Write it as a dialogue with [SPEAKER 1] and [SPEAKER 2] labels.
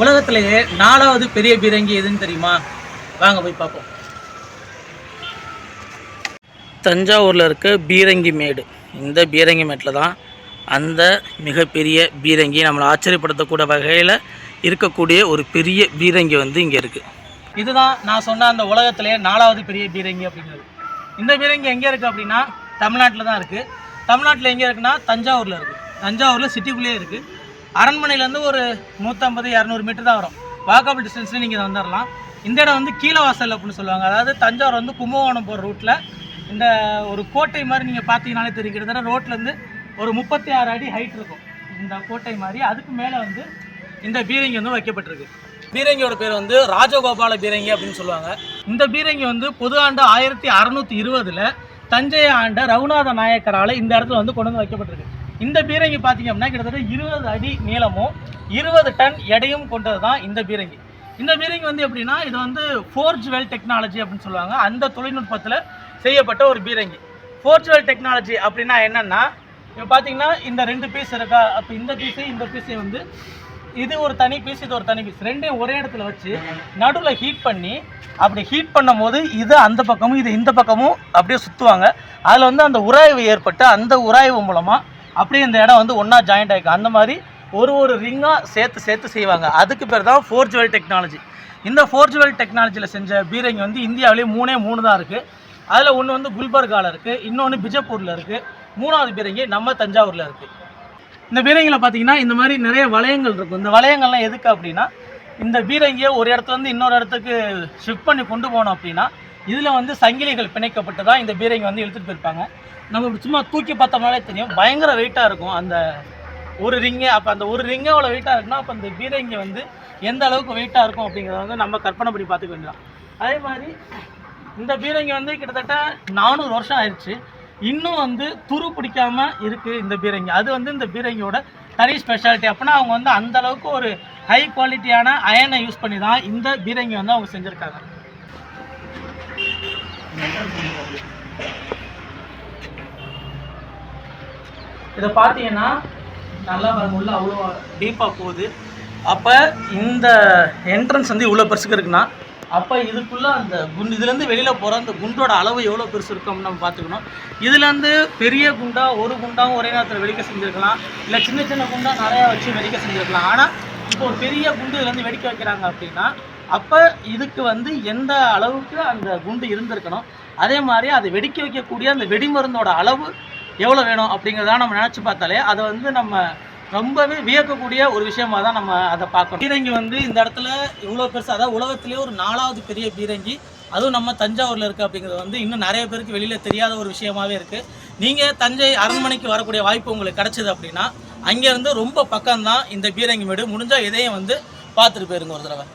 [SPEAKER 1] உலகத்திலேயே நாலாவது பெரிய பீரங்கி எதுன்னு தெரியுமா? வாங்க போய் பார்ப்போம். தஞ்சாவூரில் இருக்க பீரங்கி மேடு. இந்த பீரங்கி மேட்டில் தான் அந்த மிகப்பெரிய பீரங்கி நம்மளை ஆச்சரியப்படுத்தக்கூடிய வகையில் இருக்கக்கூடிய ஒரு பெரிய பீரங்கி வந்து இங்கே இருக்குது இதுதான் நான் சொன்ன அந்த உலகத்திலேயே நாலாவது பெரிய பீரங்கி அப்படிங்கிறது. இந்த பீரங்கி எங்கே இருக்குது அப்படின்னா தமிழ்நாட்டில் தான் இருக்குது தமிழ்நாட்டில் எங்கே இருக்குன்னா தஞ்சாவூரில் இருக்குது தஞ்சாவூரில் சிட்டிக்குள்ளேயே இருக்குது அரண்மனையிலேருந்து ஒரு நூற்றம்பது இரநூறு மீட்டர் தான் வரும். வாக்கபிள் டிஸ்டன்ஸில் நீங்கள் வந்துடலாம். இந்த இடம் வந்து கீழவாசல் அப்படின்னு சொல்லுவாங்க. அதாவது தஞ்சாவூர் வந்து கும்பகோணம் போகிற ரூட்டில் இந்த ஒரு கோட்டை மாதிரி நீங்கள் பார்த்தீங்கனாலே தெரியும். கிட்டத்தட்ட ரோட்லேருந்து ஒரு முப்பத்தி ஆறு அடி ஹைட் இருக்கும். இந்த கோட்டை மாதிரி. அதுக்கு மேலே வந்து இந்த பீரங்கி வந்து வைக்கப்பட்டிருக்கு. பீரங்கியோட பேர் வந்து ராஜகோபால பீரங்கி அப்படின்னு சொல்லுவாங்க. இந்த பீரங்கி வந்து பொது ஆண்டு ஆயிரத்தி அறநூற்றி இருபதில் தஞ்சையை ஆண்ட ரகுநாத நாயக்கரால் இந்த இடத்துல வந்து கொண்டு வந்து வைக்கப்பட்டிருக்கு. இந்த பீரங்கி பார்த்தீங்க அப்படின்னா கிட்டத்தட்ட இருபது அடி நீளமும் இருபது டன் எடையும் கொண்டது தான் இந்த பீரங்கி. இந்த பீரங்கி வந்து எப்படின்னா இது வந்து ஃபோர்ஜ் வெல் டெக்னாலஜி அப்படின்னு சொல்லுவாங்க. அந்த தொழில்நுட்பத்தில் செய்யப்பட்ட ஒரு பீரங்கி. ஃபோர்ஜ் வெல் டெக்னாலஜி அப்படின்னா என்னென்னா இப்போ பார்த்தீங்கன்னா இந்த ரெண்டு பீஸ் இருக்கா? அப்போ இந்த பீஸு இந்த பீஸை வந்து இது ஒரு தனி பீஸ் இது ஒரு தனி பீஸ் ரெண்டையும் ஒரே இடத்துல வச்சு நடுவில் ஹீட் பண்ணி அப்படி ஹீட் பண்ணும்போது இது அந்த பக்கமும் இது இந்த பக்கமும் அப்படியே சுற்றுவாங்க அதில் வந்து அந்த உராய்வு ஏற்பட்டு அந்த உராய்வு மூலமாக அப்படியே இந்த இடம் வந்து ஒன்றா ஜாயிண்ட் ஆகிக்கும் அந்த மாதிரி ஒரு ஒரு ரிங்காக சேர்த்து சேர்த்து செய்வாங்க. அதுக்கு பேர் தான் ஃபோர்ஜுவல் டெக்னாலஜி இந்த ஃபோர்ஜுவல் டெக்னாலஜியில் செஞ்ச பீரங்கி வந்து இந்தியாவிலேயே மூணே மூணு தான் இருக்குது அதில் ஒன்று வந்து குல்பர்காவில் இருக்குது இன்னொன்று பிஜப்பூரில் இருக்குது மூணாவது பீரங்கி நம்ம தஞ்சாவூரில் இருக்குது இந்த பீரங்கியில் பார்த்தீங்கன்னா இந்த மாதிரி நிறைய வளையங்கள் இருக்கும். இந்த வளையங்கள்லாம் எதுக்கு அப்படின்னா இந்த பீரங்கியை ஒரு இடத்துலேருந்து இன்னொரு இடத்துக்கு ஷிஃப்ட் பண்ணி கொண்டு போனோம் அப்படின்னா இதில் வந்து சங்கிலிகள் பிணைக்கப்பட்டு தான் இந்த பீரங்கி வந்து இழுத்துட்டு போயிருப்பாங்க. நம்ம இப்படி சும்மா தூக்கி பார்த்தோம்னாலே தெரியும். பயங்கர வெயிட்டாக இருக்கும். அந்த ஒரு ரிங்கு அப்போ அந்த ஒரு ரிங்கு அவ்வளோ வெயிட்டாக இருக்குன்னா அப்போ அந்த பீரங்கி வந்து எந்த அளவுக்கு வெயிட்டாக இருக்கும் அப்படிங்கிறத வந்து நம்ம கற்பனை பண்ணி பார்த்துக்க வேண்டியதான் அதே மாதிரி இந்த பீரங்கி வந்து கிட்டத்தட்ட நானூறு வருஷம் ஆயிடுச்சு. இன்னும் வந்து துரு பிடிக்காம இருக்கு இந்த பீரங்கி. அது வந்து இந்த பீரங்கியோட தனி ஸ்பெஷாலிட்டி அப்படின்னா அவங்க வந்து அந்த அளவுக்கு ஒரு ஹை குவாலிட்டியான அயனை யூஸ் பண்ணி தான் இந்த பீரங்கி வந்து அவங்க செஞ்சுருக்காங்க. இதை பார்த்தீங்கன்னா நல்லா பாருங்க உள்ள அவ்வளோ டீப்பாக போகுது. அப்போ இந்த என்ட்ரன்ஸ் வந்து இவ்வளோ பெருசுக்கு இருக்குன்னா அப்போ இதுக்குள்ளே அந்த குண்டு இதுலேருந்து வெளியில் போகிற அந்த குண்டோட அளவு எவ்வளோ பெருசு இருக்கும்னு நம்ம பார்த்துக்கணும். இதுலேருந்து பெரிய குண்டாக ஒரு குண்டாகவும் ஒரே நேரத்தில் வெடிக்க செஞ்சுருக்கலாம். இல்லை சின்ன சின்ன குண்டாக நிறையா வச்சு வெடிக்க செஞ்சுருக்கலாம். ஆனால் இப்போ ஒரு பெரிய குண்டு இதுலேருந்து வெடிக்க வைக்கிறாங்க அப்படின்னா அப்போ இதுக்கு வந்து எந்த அளவுக்கு அந்த குண்டு இருந்திருக்கணும்? அதே மாதிரி அதை வெடிக்க வைக்கக்கூடிய அந்த வெடிமருந்தோட அளவு எவ்வளோ வேணும் அப்படிங்கிறத நம்ம நினச்சி பார்த்தாலே அதை வந்து நம்ம ரொம்பவே வியக்கக்கூடிய ஒரு விஷயமா தான் நம்ம அதை பார்க்கணும். பீரங்கி வந்து இந்த இடத்துல இவ்வளோ பெருசு அதாவது உலகத்திலேயே ஒரு நாலாவது பெரிய பீரங்கி. அதுவும் நம்ம தஞ்சாவூரில் இருக்குது அப்படிங்கிறது வந்து இன்னும் நிறைய பேருக்கு வெளியில் தெரியாத ஒரு விஷயமாவே இருக்குது நீங்கள் தஞ்சை அரண்மனைக்கு வரக்கூடிய வாய்ப்பு உங்களுக்கு கிடச்சிது அப்படின்னா அங்கேருந்து ரொம்ப பக்கம்தான் இந்த பீரங்கி மேடு. முடிஞ்சால் இதையும் வந்து பார்த்துட்டு போயிருங்க ஒரு தடவை.